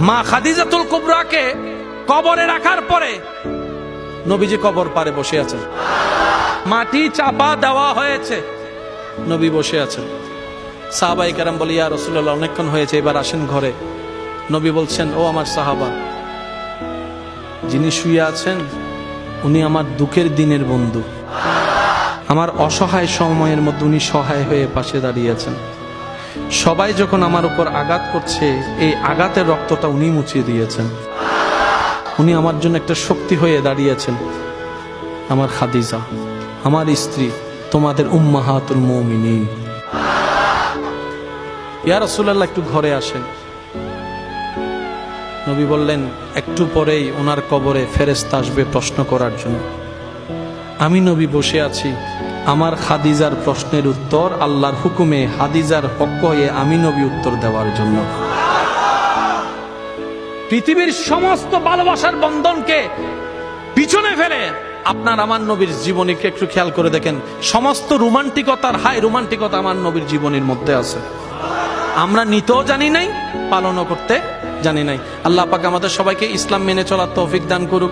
মা খাদিজাতুল কুবরাকে কবরে রাখার পরে নবীজি কবর পারে বসে আছেন। মাটি চাপা দেওয়া হয়েছে। নবী বসে আছেন। সাহাবাই কারাম বলি, ইয়া রসুল্লাহ অনেকক্ষণ হয়েছে, এবার আসেন ঘরে। নবী বলছেন, ও আমার সাহাবা, যিনি শুয়ে আছেন, উনি আমার দুঃখের দিনের বন্ধু। আমার অসহায় সময়ের মধ্যে উনি সহায় হয়ে পাশে দাঁড়িয়েছেন সবাই যখন আমার উপর আঘাত করছে, এই আঘাতের রক্তটা উনি মুছিয়ে দিয়েছেন। উনি আমার জন্য একটা শক্তি হয়ে দাঁড়িয়েছেন। আমার খাদিজা, আমার স্ত্রী, তোমাদের উম্মাহাতুল মৌমিনী ইয়া রাসূলুল্লাহ, একটু ঘরে আসেন। নবী বললেন, একটু পরেই ওনার কবরে ফেরেস্তা আসবে প্রশ্ন করার জন্য। আমি নবী বসে আছি। আমার খাদিজার প্রশ্নের উত্তর আল্লাহর হুকুমে হাদিজার পক্ষ হয়ে আমি নবী উত্তর দেওয়ার জন্য। পৃথিবীর সমস্ত ভালোবাসার বন্ধনকে পিছনে ফেলে আপনার আমার নবীর জীবনীকে একটু খেয়াল করে দেখেন। সমস্ত রোমান্টিকতার হাই রোমান্টিকতা আমার নবীর জীবনীর মধ্যে আছে। আমরা নিতেও জানি নাই, পালনও করতে জানি নাই। আল্লাহ পাক আমাদের সবাইকে ইসলাম মেনে চলার তৌফিক দান করুক।